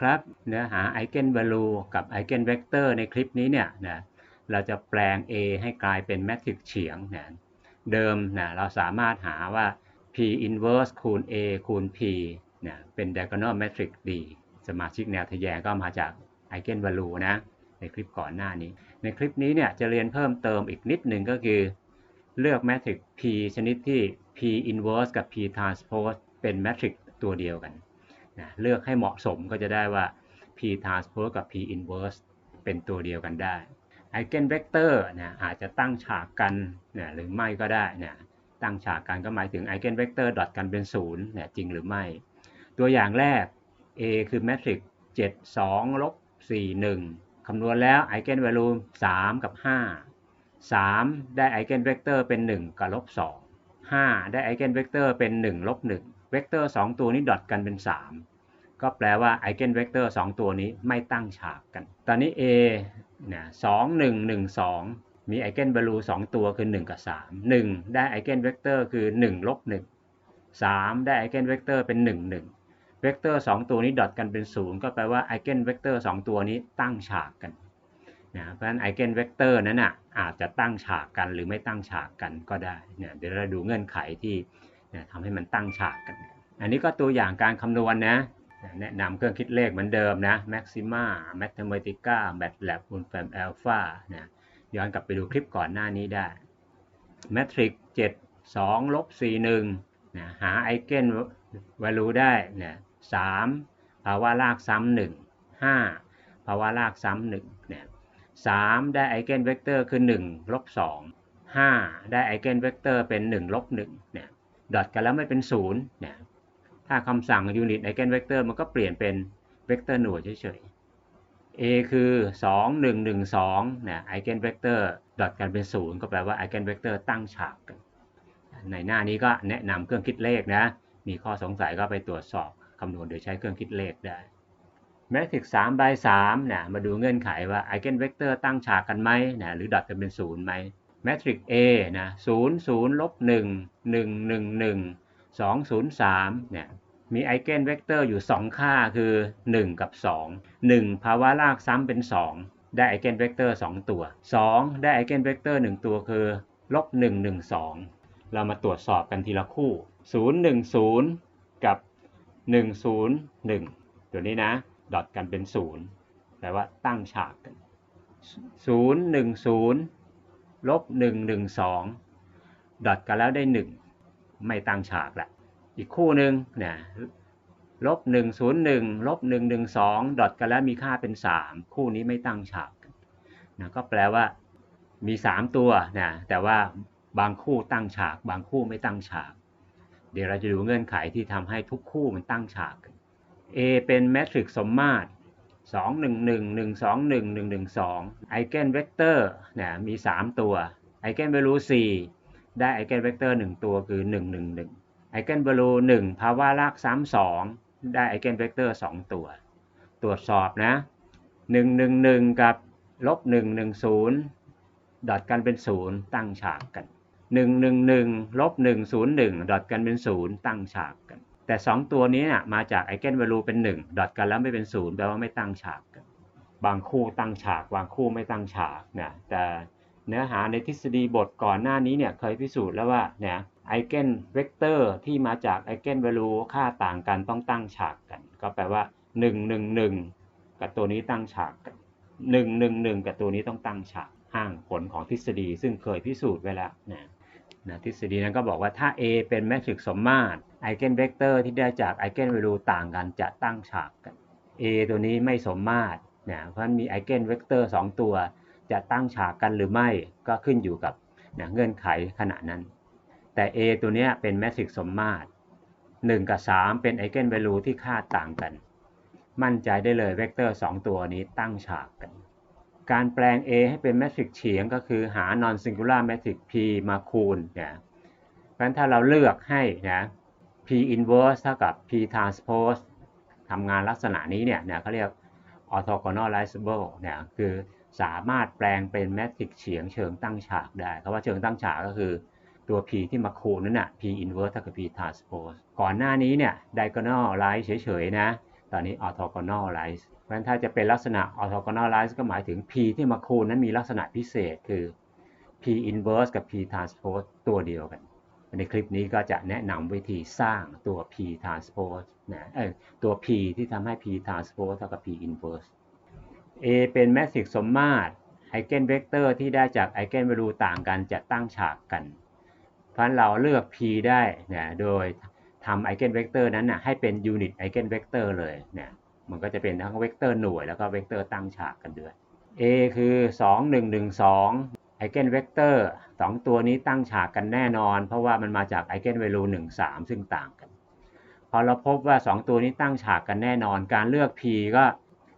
ครับ เนื้อหา Eigenvalue กับ Eigenvector ในคลิปนี้เนี่ยนะเราจะแปลง A ให้กลายเป็นแมทริกซ์เฉียงนะเดิมนะเราสามารถหาว่า P inverse คูณ A คูณ P นะเป็น diagonal matrix D สมาชิกแนวทะแยงก็มาจาก Eigenvalue นะในคลิปก่อนหน้านี้ ในคลิปนี้เนี่ยจะเรียนเพิ่มเติมอีกนิดหนึ่งก็คือ เลือกแมทริกซ์ P ชนิดที่ P inverse กับ P transpose เป็นแมทริกซ์ตัวเดียวกัน นะเลือกให้เหมาะสมก็จะได้ว่า p transpose กับ p inverse เป็นตัวเดียวกันได้ eigenvector นะอาจจะตั้งฉากกันนะหรือไม่ก็ได้นะตั้งฉากกันก็หมายถึง eigenvector ดอทกันเป็นศูนย์นะจริงหรือไม่ ตัวอย่างแรก A คือแมทริกซ์7 2ลบ4 1 คำนวณแล้ว eigenvalue 3 กับ 5 3 ได้ eigenvector เป็น 1 กับลบ2 5 ได้ eigenvector เป็น 1 ลบ1 เวกเตอร์ 2 ตัวนี้ดอทกันเป็น 3 ก็แปลว่าไอเกนเวกเตอร์ 2 ตัวนี้ไม่ตั้งฉากกัน ตอนนี้ A เนี่ย2 1 1 2มีไอเกนบาลู2ตัวคือ 1 กับ 3 1 ได้ไอเกนเวกเตอร์คือ 1 ลบ 1 3 ได้ไอเกนเวกเตอร์เป็น 1 1 เวกเตอร์ 2 ตัวนี้ดอทกันเป็น 0 ก็แปลว่าไอเกนเวกเตอร์ 2 ตัวนี้ตั้งฉากกันนะเพราะฉะนั้นไอเกนเวกเตอร์นั้นอะอาจจะตั้งฉากกันหรือไม่ตั้งฉากกันก็ได้เนี่ยเดี๋ยวเราดูเงื่อนไขที่ ทำให้มันตั้งฉากกัน อันนี้ก็ตัวอย่างการคำนวณนะแนะนำเครื่องคิดเลขเหมือนเดิมนะ Maxima Mathematica MATLAB Unfam Alpha นะย้อนกลับไปดูคลิปก่อนหน้านี้ได้ Matrix 7 2ลบ4 1นะหาไอเกน value ได้นะ3ภาวะรากซ้ำ1 5ภาวะรากซ้ำ1เนี่ย3ได้ไอเกนเวกเตอร์คือ1ลบ2 5 ได้ไอเกนเวกเตอร์เป็น1ลบ1เนี่ย ดอทกันแล้วไม่เป็นศูนย์เนี่ยถ้าคำสั่งยูนิตไอเกนเวกเตอร์มันก็เปลี่ยนเป็นเวกเตอร์หน่วยเฉยๆ A คือ 2 1 1 2เนี่ยไอเกนเวกเตอร์ดอทกันเป็นศูนย์ก็แปลว่าไอเกนเวกเตอร์ตั้งฉากกันในหน้านี้ก็แนะนำเครื่องคิดเลขนะ มีข้อสงสัยก็ไปตรวจสอบคำนวณโดยใช้เครื่องคิดเลขได้แมทริกซ์3 by 3เนี่ยมาดูเงื่อนไขว่าไอเกนเวกเตอร์ตั้งฉากกันไหมนะหรือดอทกันเป็นศูนย์ไหม แมทริกซ์ A นะ0 0ลบ1 1 1 1 2 0 3เนี่ยมีไอเกนเวกเตอร์อยู่ 2 ค่าคือ 1 กับ 2 1 ภาวะรากซ้ำเป็น 2 ได้ไอเกนเวกเตอร์ 2 ตัว 2 ได้ไอเกนเวกเตอร์ 1 ตัวคือลบ1 1 2 เรามาตรวจสอบกันทีละคู่ 0 1 0 กับ 1 0 1 ตัวนี้นะ ดอทกันเป็น 0 แปลว่าตั้งฉากกัน 0 1 0 ลบ1 1 2 ดอทกันแล้วได้ 1 ไม่ตั้งฉากละอีกคู่หนึ่งเนี่ยลบ1 0 1ลบ1 1 2 ดอทกันแล้วมีค่าเป็น 3 คู่นี้ไม่ตั้งฉากนะก็แปลว่ามี 3 ตัวนะแต่ว่าบางคู่ตั้งฉาก บางคู่ไม่ตั้งฉาก เดี๋ยวเราจะดูเงื่อนไขที่ทำให้ทุกคู่มันตั้งฉาก A เป็นแมทริกซ์สมมาตร 2 1 1 1 2 1 1 1 2ไอเกนเวกเตอร์เนี่ยมี 3 ตัวไอเกนเวลู4ได้ไอเกนเวกเตอร์1ตัวคือ 1 1 1ไอเกนเวลู1ภาวะรากซ้ำ2ได้ไอเกนเวกเตอร์ 2 ตัว ตรวจสอบนะ 1 1 1 กับลบ1 1 0 ดอทกันเป็น 0 ตั้งฉากกัน 1 1 1ลบ1 0 1 ดอทกันเป็น 0 ตั้งฉากกัน แต่ 2 ตัวนี้นะมาจากไอเกนเวลูเป็น1ดอทกันแล้วไม่เป็น0แปลว่าไม่ตั้งฉาก บางคู่ตั้งฉาก บางคู่ไม่ตั้งฉากนะแต่เนื้อหาในทฤษฎีบทก่อนหน้านี้เนี่ยเคยพิสูจน์แล้วว่าเนี่ยไอเกนเวกเตอร์ที่มาจากไอเกนเวลูค่าต่างกันต้องตั้งฉากกัน ก็แปลว่า 1 1 1 กับตัวนี้ตั้งฉากกัน1 1 1 กับตัวนี้ต้องตั้งฉากอ้างผลของทฤษฎีซึ่งเคยพิสูจน์ไว้แล้วนะ นะทฤษฎีนั้นก็บอกว่าถ้า A เป็นแมทริกซ์สมมาตรไอเกนเวกเตอร์ที่ได้จากไอเกนเวลูต่างกันจะตั้งฉากกัน A ตัวนี้ไม่สมมาตรนะเพราะฉะนั้นมีไอเกนเวกเตอร์2ตัว จะตั้งฉากกันหรือไม่ก็ขึ้นอยู่กับนะเงื่อนไขขณะนั้น แต่ A ตัวนี้เป็นแมทริกซ์สมมาตร 1 กับ 3 เป็นไอเกนเวลูที่ค่าต่างกัน มั่นใจได้เลยเวกเตอร์ 2 ตัวนี้ตั้งฉากกัน การแปลง A ให้เป็นแมทริกซ์เฉียงก็คือหา non singular matrix P มาคูณนะเพราะฉะนั้นถ้าเราเลือกให้นะ P inverse เท่ากับ P transpose ทำงานลักษณะนี้เนี่ยนะเขาเรียก orthogonalizable เนี่ยคือสามารถแปลงเป็นแมทริกซ์เฉียงเชิงตั้งฉากได้คำว่าเชิงตั้งฉากก็คือตัว P ที่มาคูณนั่นน่ะ P inverse เท่ากับ P transpose ก่อนหน้านี้เนี่ย diagonalize เฉยๆนะ ตอนนี้ orthogonalize เพราะฉะนั้นถ้าจะเป็นลักษณะ orthogonalize ก็หมายถึง p ที่มาคูณนั้นมีลักษณะพิเศษคือ p inverse กับ p transpose ตัวเดียวกัน ในคลิปนี้ก็จะแนะนำวิธีสร้างตัว p transpose นะเอ้ยตัว p ที่ทำให้ p transpose เท่ากับ p inverse A เป็นแมทริกซ์สมมาตรไอเกนเวกเตอร์ที่ได้จากไอเกน value ต่างกันจะตั้งฉากกัน เพราะเราเลือก p ได้นะโดยทำไอเกนเวกเตอร์นั้นนะให้เป็นยูนิตไอเกนเวกเตอร์เลยนะ มันก็จะเป็นทั้งเวกเตอร์หน่วยแล้วก็เวกเตอร์ตั้งฉากกันด้วย A คือ 2 1 1 2ไอเกนเวกเตอร์2ตัวนี้ตั้งฉากกันแน่นอน เพราะว่ามันมาจากไอเกน value 1 3 ซึ่งต่างกัน พอเราพบว่า 2 ตัวนี้ตั้งฉากกันแน่นอน การเลือก p ก็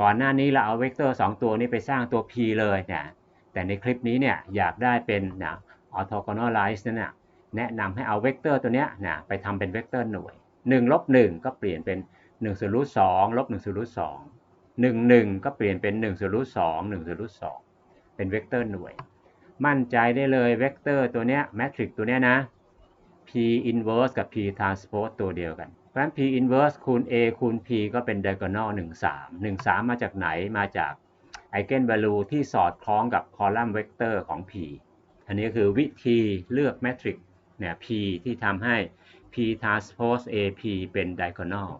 ก่อนหน้านี้เราเอาเวกเตอร์ 2 ตัวนี้ไปสร้างตัว p เลยเนะแต่ในคลิปนี้เนี่ยอยากได้เป็นนะ orthogonalize นั่นนะแนะนำให้เอาเวกเตอร์ตัวเนี้ยนะไปทำเป็นเวกเตอร์หน่วย1ลบ1ก็เปลี่ยนเป็น 1ส่วนรูท2ลบ1ส่วนรูท2 1 1ก็เปลี่ยนเป็น1ส่วนรูท2 1ส่วนรูท2เป็นเวกเตอร์หน่วย มั่นใจได้เลยเวกเตอร์ตัวเนี้ยแมทริกตัวเนี้ยนะ p inverse กับ p transpose ตัวเดียวกัน เพราะฉะนั้น p inverse คูณ a คูณ p ก็เป็น diagonal 1 3 1 3 มาจากไหนมาจาก eigen value ที่สอดคล้องกับคอลัมน์เวกเตอร์ของ p อันนี้คือวิธีเลือกแมทริกเนี่ย p ที่ทำให้ p transpose a p เป็น diagonal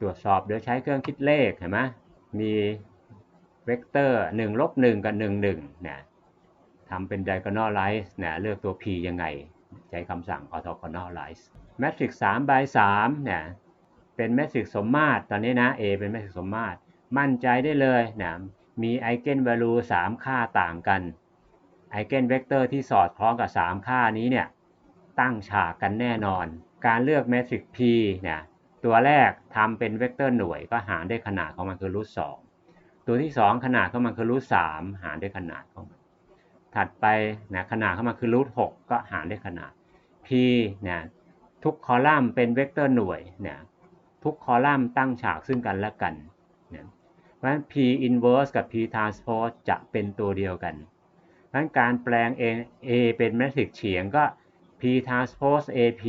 ตรวจสอบโดยใช้เครื่องคิดเลขเห็นไหมมีเวกเตอร์1ลบ1กับ 1 1เนี่ยทำเป็น diagonalize เนี่ยเลือกตัว p ยังไง ใช้คำสั่ง orthogonalize แมทริกซ์3 by 3เนี่ยเป็นแมทริกซ์สมมาตรตอนนี้นะ A เป็นแมทริกซ์สมมาตร มั่นใจได้เลยนะมีไอเกน value 3 ค่าต่างกันไอเกนเวกเตอร์ที่สอดคล้องกับ 3 ค่านี้เนี่ยตั้งฉากกันแน่นอน การเลือกแมทริกซ์ P เนี่ย ตัวแรกทำเป็นเวกเตอร์หน่วยก็หารด้วยขนาดของมันคือรูท2ตัวที่ 2 ขนาดของมันคือรูท3หารด้วยขนาดของมันถัดไปนะขนาดของมันคือรูท6ก็หารด้วยขนาด p เนี่ยทุกคอลัมน์เป็นเวกเตอร์หน่วยเนี่ยทุกคอลัมน์ตั้งฉากซึ่งกันและกันเนี่ยเพราะฉะนั้น p inverse กับ p transpose จะเป็นตัวเดียวกันเพราะฉะนั้นการแปลง A, A เป็นแมทริกซ์เฉียงก็ p transpose AP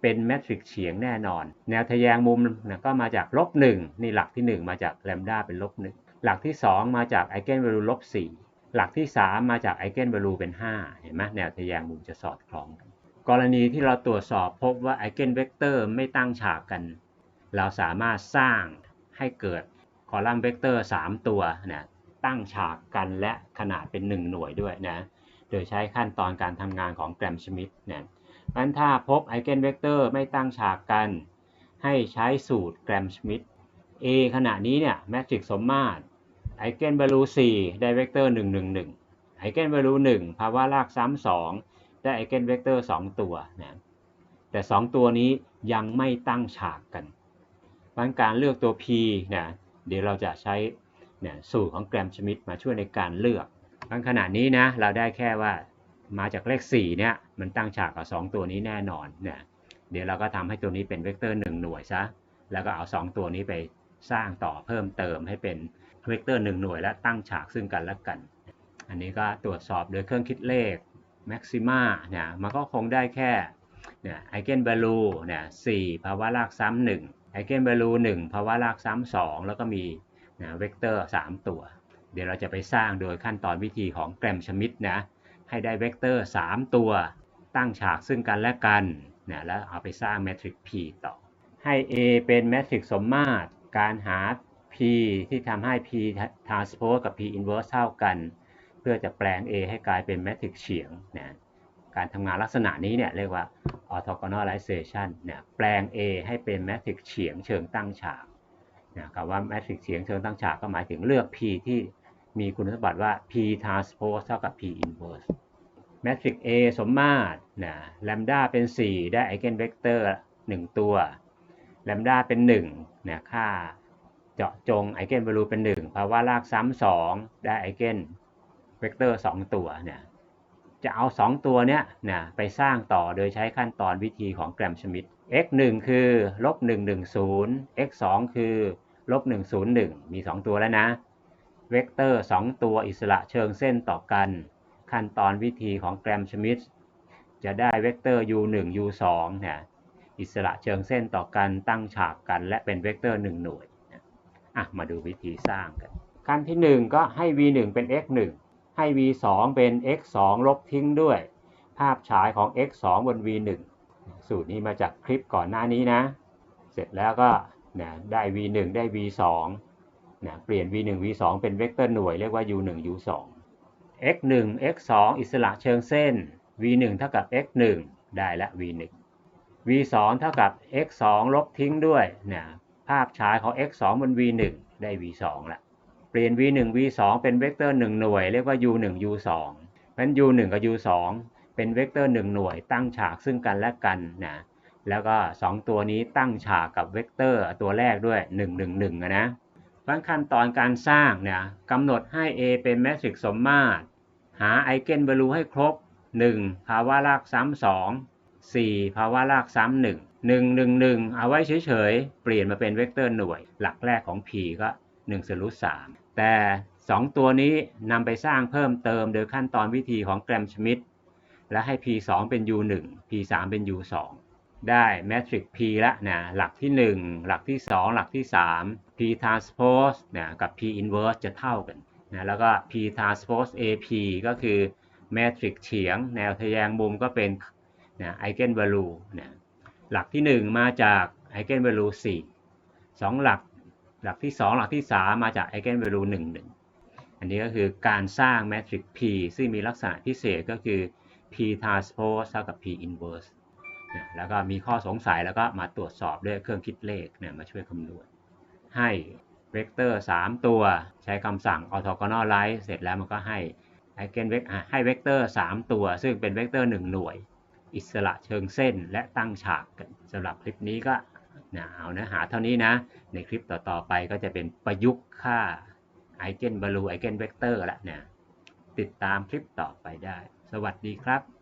เป็นแมทริกซ์เฉียงแน่นอน แนวทะแยงมุมนะก็มาจากลบ1นี่หลักที่ 1 มาจากแลมดาเป็นลบ1หลักที่ 2 มาจากไอเกน value ลบ4หลักที่ 3 มาจากไอเกน value เป็น 5 เห็นไหมแนวทะแยงมุมจะสอดคล้องกัน กรณีที่เราตรวจสอบพบว่าไอเกนเวกเตอร์ไม่ตั้งฉากกัน เราสามารถสร้างให้เกิดคอลัมน์เวกเตอร์ 3 ตัวนะตั้งฉากกันและขนาดเป็น 1 หน่วยด้วยนะ โดยใช้ขั้นตอนการทำงานของแกรมชมิดนะเพราะฉะ นั้นถ้าพบไอเกนเวกเตอร์ไม่ตั้งฉากกัน ให้ใช้สูตรแกรมชมิด A ขณะนี้เนี่ยแมทริกซ์สมมาตรไอเกน value 4ได้เวกเตอร์1 1 1ไอเกน value 1ภาวะรากซ้ำ2ได้ไอเกนเวกเตอร์ 2 ตัวนะแต่ 2 ตัวนี้ยังไม่ตั้งฉากกันเพราะการเลือกตัว P นะเดี๋ยวเราจะใช้เนี่ยสูตรของแกรมชมิดมาช่วยในการเลือกบางขณะนี้นะเราได้แค่ว่า มาจากเลข 4 เนี่ย มันตั้งฉากกับ 2 ตัวนี้แน่นอนเนี่ยเดี๋ยวเราก็ทำให้ตัวนี้เป็นเวกเตอร์ 1 หน่วยซะแล้วก็เอา 2 ตัวนี้ไปสร้างต่อเพิ่มเติมให้เป็นเวกเตอร์ 1 หน่วย และตั้งฉากซึ่งกันและกัน อันนี้ก็ตรวจสอบโดยเครื่องคิดเลข maxima เนี่ยมันก็คงได้แค่เนี่ยไอเกน value เนี่ย4ภาวะรากซ้ำ1ไอเกน value 1ภาวะรากซ้ำ2แล้วก็มีนะเวกเตอร์ 3 ตัว เดี๋ยวเราจะไปสร้างโดยขั้นตอนวิธีของแกรมชมิดนะ ให้ได้เวกเตอร์ 3 ตัว ตั้งฉากซึ่งกันและกันนะแล้วเอาไปสร้างแมทริกซ์ P ต่อ ให้ A เป็นแมทริกซ์สมมาตร การหา P ที่ทำให้ P transpose กับ P inverse เท่ากัน เพื่อจะแปลง A ให้กลายเป็นแมทริกซ์เฉียงนะการทำงานลักษณะนี้เนี่ยเรียกว่า orthogonalization เนี่ยแปลง A ให้เป็นแมทริกซ์เฉียงเชิงตั้งฉากนะคำว่าแมทริกซ์เฉียงเชิงตั้งฉากก็หมายถึงเลือก P ที่ มีคุณสมบัติว่า P transpose เท่ากับ P inverse แมทริก A สมมาตรนะแลมดาเป็น 4 ได้ไอเกนเวกเตอร์ 1 ตัวแลมดาเป็น1นี่ยค่าเจาะจงไอเกน value เป็น1ภาวะรากซ้ำ2ได้ไอเกนเวกเตอร์ 2 ตัวเนี่ยจะเอา 2 ตัวเนี้ยนะไปสร้างต่อโดยใช้ขั้นตอนวิธีของแกรมชมิด x 1คือลบ110 x 2คือลบ101 มี 2 ตัวแล้วนะ เวกเตอร์ 2 ตัวอิสระเชิงเส้นต่อกัน ขั้นตอนวิธีของแกรมชมิดจะได้เวกเตอร์ u 1 u 2เนี่ยอิสระเชิงเส้นต่อกันตั้งฉากกัน และเป็นเวกเตอร์ 1 หน่วยอะมาดูวิธีสร้างกันขั้นที่ 1 ก็ให้ v 1เป็น x 1ให้ v 2เป็น x 2ลบทิ้งด้วย ภาพฉายของ x 2บน v 1สูตรนี้มาจากคลิปก่อนหน้านี้นะ เสร็จแล้วก็นะได้ v 1ได้ v 2 นะเปลี่ยน v 1 v 2 เป็นเวกเตอร์หน่วยเรียกว่า u 1 u 2 x 1 x 2 อิสระเชิงเส้น v 1 เท่ากับ x 1 ได้ละ v 1 v 2 เท่ากับ x 2 ลบทิ้งด้วยนะภาพฉายของ x 2 บน v 1 ได้ v 2 ละเปลี่ยน v 1 v 2 เป็นเวกเตอร์ 1 หน่วยเรียกว่า u 1 u 2เพราะฉะนั้น u 1 กับ u 2 เป็นเวกเตอร์ 1 หน่วยตั้งฉากซึ่งกันและกันนะแล้วก็ 2 ตัวนี้ตั้งฉากกับเวกเตอร์ตัวแรกด้วย 1 1 1นะ เพราะขั้นตอนการสร้างเนี่ยกำหนดให้ A เป็นแมทริกซ์สมมาตร หาไอเกนวลูให้ครบ 1 ภาวะรากซ้ำ2 4 ภาวะรากซ้ำ1 1 1 1เอาไว้เฉยๆ เปลี่ยนมาเป็นเวกเตอร์หน่วย หลักแรกของ P ก็1ส่วนรูท3แต่ 2 ตัวนี้นำไปสร้างเพิ่มเติมโดยขั้นตอนวิธีของแกรมชมิดและให้ P 2เป็น U 1 P 3เป็น U 2 ได้แมทริก P ละนะหลักที่ 1 หลักที่ 2 หลักที่ 3 P transpose นะกับ P inverse จะเท่ากันนะแล้วก็ P transpose AP ก็คือแมทริกเฉียง แนวทะแยงมุมก็เป็นนะไอเกนวาลูนะหลักที่ 1 มาจากไอเกนวาลู4 2 หลักหลักที่ 2 หลักที่ 3 มาจากไอเกนวาลู1 1 อันนี้ก็คือการสร้างแมทริก P ซึ่งมีลักษณะพิเศษก็คือ P transpose เท่ากับ P inverse แล้วก็มีข้อสงสัยแล้วก็มาตรวจสอบด้วยเครื่องคิดเลขเนี่ยมาช่วยคำนวณ ให้เวกเตอร์ 3 ตัวใช้คำสั่ง orthogonalize เสร็จแล้วมันก็ให้ไอเกนเวกให้เวกเตอร์ 3 ตัว ซึ่งเป็นเวกเตอร์ 1 หน่วย อิสระเชิงเส้นและตั้งฉากกันสำหรับคลิปนี้ก็นะเอาเนื้อหาเท่านี้นะ ในคลิปต่อๆไปก็จะเป็นประยุกต์ค่าไอเกนบาลูไอเกนเวกเตอร์ละเนี่ยติดตามคลิปต่อไปได้ สวัสดีครับ